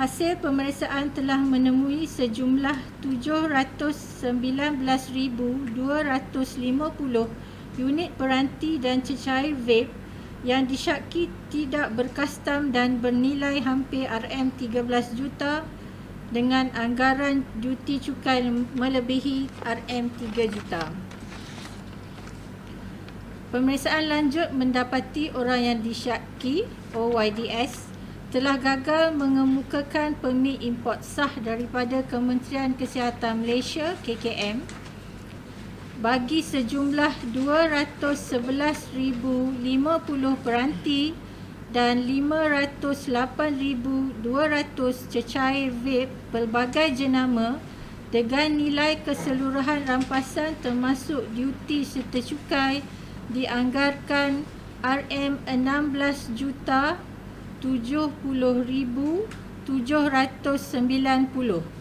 Hasil pemeriksaan telah menemui sejumlah 719,250 unit peranti dan cecair vape yang disyaki tidak berkastam dan bernilai hampir RM13 juta dengan anggaran duty cukai melebihi RM3 juta. Pemeriksaan lanjut mendapati orang yang disyaki OYDS telah gagal mengemukakan permit import sah daripada Kementerian Kesihatan Malaysia KKM bagi sejumlah 211,050 peranti dan 508,200 cecair vape pelbagai jenama dengan nilai keseluruhan rampasan termasuk duty serta cukai dianggarkan RM16 juta 70,790.